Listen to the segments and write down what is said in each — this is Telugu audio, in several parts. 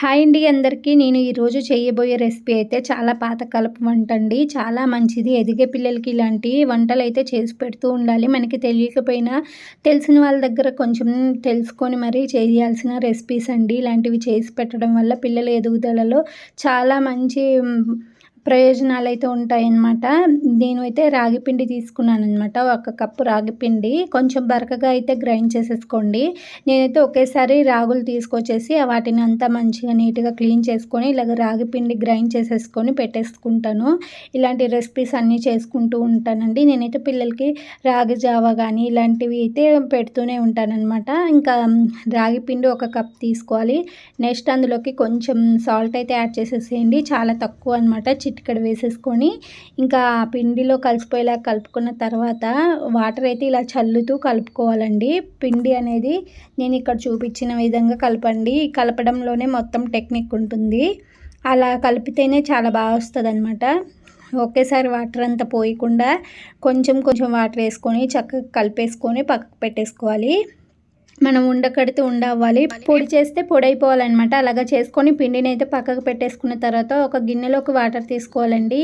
హాయ్ అండి అందరికీ. నేను ఈరోజు చేయబోయే రెసిపీ అయితే చాలా పాతకాలపు వంట అండి చాలా మంచిది. ఎదిగే పిల్లలకి ఇలాంటి వంటలు అయితే చేసి పెడుతూ ఉండాలి. మనకి తెలియకపోయినా తెలిసిన వాళ్ళ దగ్గర కొంచెం తెలుసుకొని మరీ చేయాల్సిన రెసిపీస్ అండి. ఇలాంటివి చేసి పెట్టడం వల్ల పిల్లల ఎదుగుదలలో చాలా మంచి ప్రయోజనాలు అయితే ఉంటాయన్నమాట. నేను అయితే రాగిపిండి తీసుకున్నాను అనమాట ఒక కప్పు రాగిపిండి కొంచెం బరకగా అయితే గ్రైండ్ చేసేసుకోండి. నేనైతే ఒకేసారి రాగులు తీసుకొచ్చేసి వాటిని అంతా మంచిగా నీట్గా క్లీన్ చేసుకొని ఇలాగ రాగిపిండి గ్రైండ్ చేసేసుకొని పెట్టేసుకుంటాను. ఇలాంటి రెసిపీస్ అన్నీ చేసుకుంటూ ఉంటానండి. నేనైతే పిల్లలకి రాగి జావా కానీ ఇలాంటివి అయితే పెడుతూనే ఉంటానన్నమాట. ఇంకా రాగి పిండి ఒక కప్ తీసుకోవాలి. నెక్స్ట్ అందులోకి కొంచెం సాల్ట్ అయితే యాడ్ చేసేసేయండి. చాలా తక్కువ అనమాట చిటికడ వేసేసుకొని ఇంకా పిండిలో కలిసిపోయేలా కలుపుకున్న తర్వాత వాటర్ అయితే ఇలా చల్లుతూ కలుపుకోవాలండి. పిండి అనేది నేను ఇక్కడ చూపించిన విధంగా కలపండి. కలపడంలోనే మొత్తం టెక్నిక్ ఉంటుంది. అలా కలిపితేనే చాలా బాగా వస్తుంది అనమాట ఒకేసారి వాటర్ అంతా పోయకుండా కొంచెం కొంచెం వాటర్ వేసుకొని చక్కగా కలిపేసుకొని పక్కకు పెట్టేసుకోవాలి. మనం ఉండకడితే ఉండవ్వాలి. పొడి చేస్తే పొడి అయిపోవాలన్నమాట అలాగా చేసుకొని పిండిని అయితే పక్కకు పెట్టేసుకున్న తర్వాత ఒక గిన్నెలోకి వాటర్ తీసుకోవాలండి.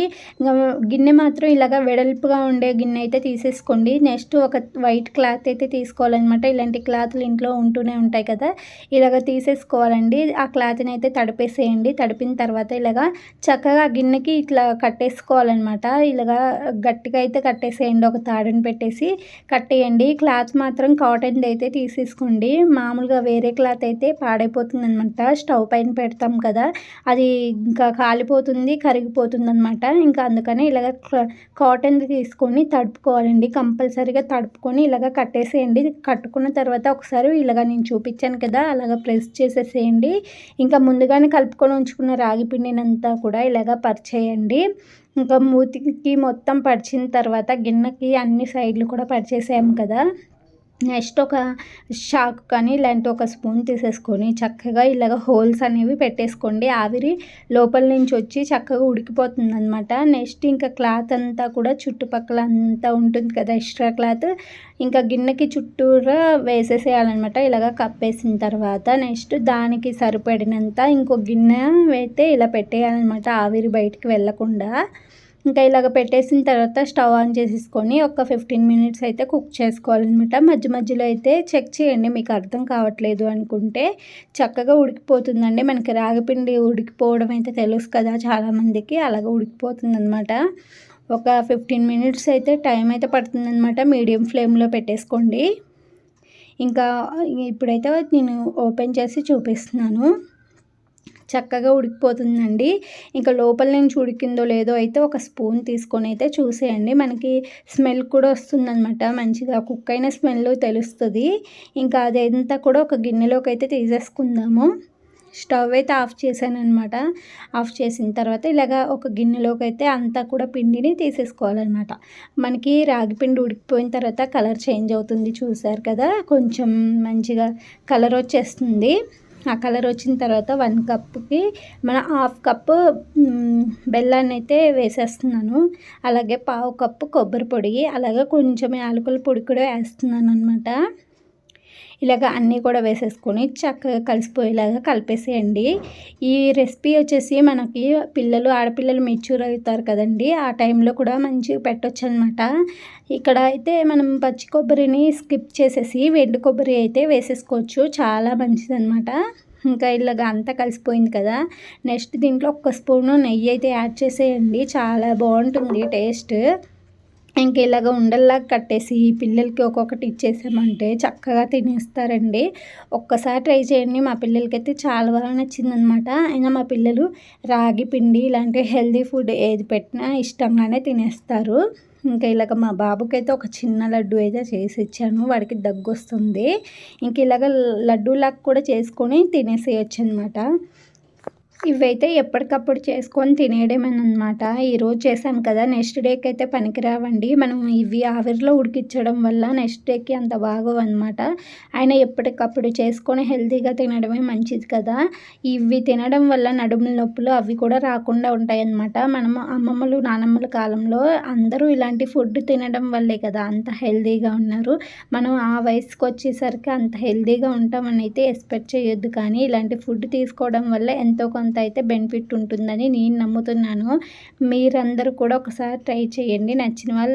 గిన్నె మాత్రం ఇలాగా వెడల్పుగా ఉండే గిన్నె అయితే తీసేసుకోండి. నెక్స్ట్ ఒక వైట్ క్లాత్ అయితే తీసుకోవాలన్నమాట. ఇలాంటి క్లాత్లు ఇంట్లో ఉంటూనే ఉంటాయి కదా. ఇలాగ తీసేసుకోవాలండి. ఆ క్లాత్ని అయితే తడిపేసేయండి. తడిపిన తర్వాత ఇలాగా చక్కగా గిన్నెకి ఇట్లా కట్టేసుకోవాలన్నమాట. ఇలాగా గట్టిగా అయితే కట్టేసేయండి. ఒక తాడుని పెట్టేసి కట్టేయండి. క్లాత్ మాత్రం కాటన్ది అయితే తీసేసుకోండి తీసుకోండి మామూలుగా వేరే క్లాత్ అయితే పాడైపోతుంది అనమాట స్టవ్ పైన పెడతాం కదా అది ఇంకా కాలిపోతుంది కరిగిపోతుంది అనమాట ఇంకా అందుకని ఇలాగ కాటన్ తీసుకొని తడుపుకోవాలండి. కంపల్సరీగా తడుపుకొని ఇలాగ కట్టేసేయండి. కట్టుకున్న తర్వాత ఒకసారి ఇలాగ నేను చూపించాను కదా అలాగ ప్రెస్ చేసేసేయండి. ఇంకా ముందుగానే కలుపుకొని ఉంచుకున్న రాగి పిండినంతా కూడా ఇలాగ పరిచేయండి. ఇంకా మూతికి మొత్తం పరిచిన తర్వాత గిన్నెకి అన్ని సైడ్లు కూడా పరిచేసాము కదా. నెక్స్ట్ ఒక షాక్ కానీ ఇలాంటి ఒక స్పూన్ తీసేసుకొని చక్కగా ఇలాగ హోల్స్ అనేవి పెట్టేసుకోండి. ఆవిరి లోపల నుంచి వచ్చి చక్కగా ఉడికిపోతుంది అనమాట నెక్స్ట్ ఇంకా క్లాత్ అంతా కూడా చుట్టుపక్కల అంతా ఉంటుంది కదా ఎక్స్ట్రా క్లాత్. ఇంకా గిన్నెకి చుట్టూరా వేసేసేయాలన్నమాట ఇలాగ కప్పేసిన తర్వాత. నెక్స్ట్ దానికి సరిపడినంత ఇంకో గిన్నె అయితే ఇలా పెట్టేయాలన్నమాట ఆవిరి బయటికి వెళ్ళకుండా. ఇంకా ఇలాగ పెట్టేసిన తర్వాత స్టవ్ ఆన్ చేసేసుకొని ఒక ఫిఫ్టీన్ మినిట్స్ అయితే కుక్ చేసుకోవాలన్నమాట. మధ్య మధ్యలో అయితే చెక్ చేయండి మీకు అర్థం కావట్లేదు అనుకుంటే. చక్కగా ఉడికిపోతుందండి. మనకి రాగిపిండి ఉడికిపోవడం అయితే తెలుసు కదా చాలామందికి అలాగ ఉడికిపోతుంది అనమాట ఒక ఫిఫ్టీన్ మినిట్స్ అయితే టైం అయితే పడుతుందన్నమాట. మీడియం ఫ్లేమ్లో పెట్టేసుకోండి. ఇంకా ఇప్పుడైతే నేను ఓపెన్ చేసి చూపిస్తున్నాను. చక్కగా ఉడికిపోతుందండి. ఇంకా లోపల నుంచి ఉడికిందో లేదో అయితే ఒక స్పూన్ తీసుకొని అయితే చూసేయండి. మనకి స్మెల్ కూడా వస్తుందన్నమాట. మంచిగా కుక్ అయిన స్మెల్ తెలుస్తుంది. ఇంకా అదంతా కూడా ఒక గిన్నెలోకి అయితే తీసేసుకుందాము. స్టవ్ అయితే ఆఫ్ చేశాను అనమాట ఆఫ్ చేసిన తర్వాత ఇలాగ ఒక గిన్నెలోకి అయితే అంతా కూడా పిండిని తీసేసుకోవాలన్నమాట. మనకి రాగి పిండి ఉడికిపోయిన తర్వాత కలర్ చేంజ్ అవుతుంది చూసారు కదా? కొంచెం మంచిగా కలర్ వచ్చేస్తుంది. ఆ కలర్ వచ్చిన తర్వాత వన్ కప్కి మన హాఫ్ కప్పు బెల్లాన్ని అయితే వేసేస్తున్నాను. అలాగే పావు కప్పు కొబ్బరి పొడి అలాగే కొంచెం యాలకుల పొడి కూడా వేస్తున్నాను అనమాట ఇలాగ అన్నీ కూడా వేసేసుకొని చక్కగా కలిసిపోయేలాగా కలిపేసేయండి. ఈ రెసిపీ వచ్చేసి మనకి పిల్లలు ఆడపిల్లలు మెచ్యూర్ అవుతారు కదండి. ఆ టైంలో కూడా మంచిగా పెట్టవచ్చు అనమాట ఇక్కడ అయితే మనం పచ్చి కొబ్బరిని స్కిప్ చేసేసి వెండు కొబ్బరి అయితే వేసేసుకోవచ్చు. చాలా మంచిదనమాట. ఇంకా ఇలాగ అంతా కలిసిపోయింది కదా. నెక్స్ట్ దీంట్లో ఒక్క స్పూను నెయ్యి అయితే యాడ్ చేసేయండి. చాలా బాగుంటుంది టేస్ట్. ఇంక ఇలాగ ఉండల్లాగా కట్టేసి పిల్లలకి ఒక్కొక్కటి ఇచ్చేసామంటే చక్కగా తినేస్తారండి. ఒక్కసారి ట్రై చేయండి. మా పిల్లలకైతే చాలా బాగా నచ్చిందనమాట అయినా మా పిల్లలు రాగి పిండి ఇలాంటి హెల్దీ ఫుడ్ ఏది పెట్టినా ఇష్టంగానే తినేస్తారు. ఇంకా ఇలాగ మా బాబుకైతే ఒక చిన్న లడ్డు అయితే చేసి ఇచ్చాను. వాడికి దగ్గు వస్తుంది ఇంక ఇలాగ లడ్డూలాగా కూడా చేసుకొని తినేసేయచ్చు అనమాట ఇవైతే ఎప్పటికప్పుడు చేసుకొని తినేయడమేనమాట ఈరోజు చేసాం కదా నెక్స్ట్ డేకి అయితే పనికిరావండి. మనం ఇవి ఆవిరిలో ఉడికించడం వల్ల నెక్స్ట్ డేకి అంత బాగోవు అనమాట ఆయన ఎప్పటికప్పుడు చేసుకొని హెల్తీగా తినడమే మంచిది కదా. ఇవి తినడం వల్ల నడుముల నొప్పులు అవి కూడా రాకుండా ఉంటాయన్నమాట. మనం అమ్మమ్మలు నానమ్మల కాలంలో అందరూ ఇలాంటి ఫుడ్ తినడం వల్లే కదా అంత హెల్తీగా ఉన్నారు. మనం ఆ వయసుకు వచ్చేసరికి అంత హెల్తీగా ఉంటామని అయితే ఎక్స్పెక్ట్ చేయొద్దు కానీ ఇలాంటి ఫుడ్ తీసుకోవడం వల్ల ఎంతో కొంత అయితే బెనిఫిట్ ఉంటుందని నేను నమ్ముతున్నాను. మీరందరూ కూడా ఒకసారి ట్రై చేయండి. నచ్చిన వాళ్ళు